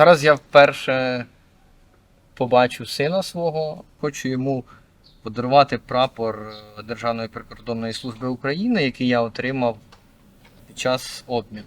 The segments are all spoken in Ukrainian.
Зараз я вперше побачу сина свого, хочу йому подарувати прапор Державної прикордонної служби України, який я отримав під час обміну.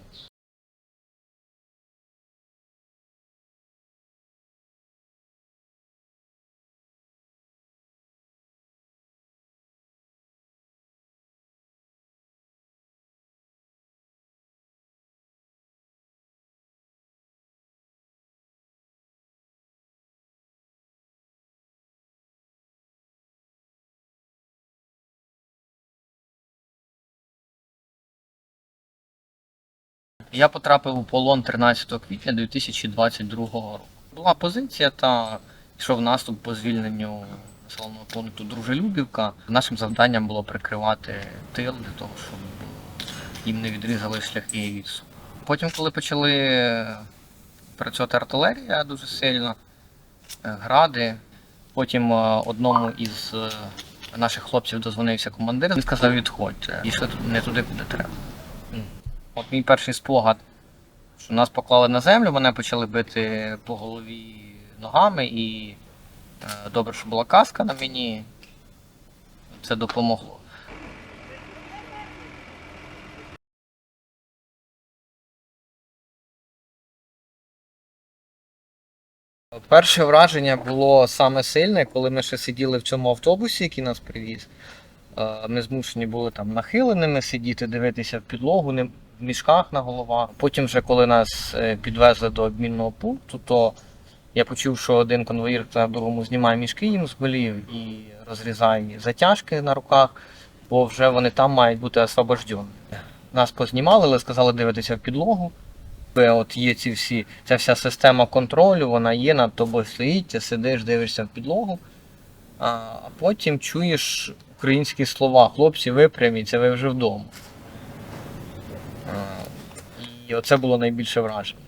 Я потрапив у полон 13 квітня 2022 року. Була позиція та йшов наступ по звільненню населеного пункту Дружелюбівка. Нашим завданням було прикривати тил для того, щоб їм не відрізали шляхи відступу. Потім, коли почали працювати артилерія дуже сильно, е, гради, потім е, одному із е, наших хлопців дозвонився командир, він сказав відходьте, йшли тут не туди, куди треба. От мій перший спогад, що нас поклали на землю, мене почали бити по голові ногами, і е, добре, що була каска на мені. Це допомогло. Перше враження було саме сильне, коли ми ще сиділи в цьому автобусі, який нас привіз. Е, Ми змушені були там нахиленими сидіти, дивитися в підлогу, в мішках на головах. Потім, вже коли нас е, підвезли до обмінного пункту, то я почув, що один конвоїр на другому знімає мішки їм з голів і розрізає затяжки на руках, бо вже вони там мають бути освобождені. Нас познімали, але сказали дивитися в підлогу. От є ці всі, ця вся система контролю, вона є, над тобою стоїть, ти сидиш, дивишся в підлогу, а потім чуєш українські слова. Хлопці, випряміться, ви вже вдома. І оце було найбільше враження.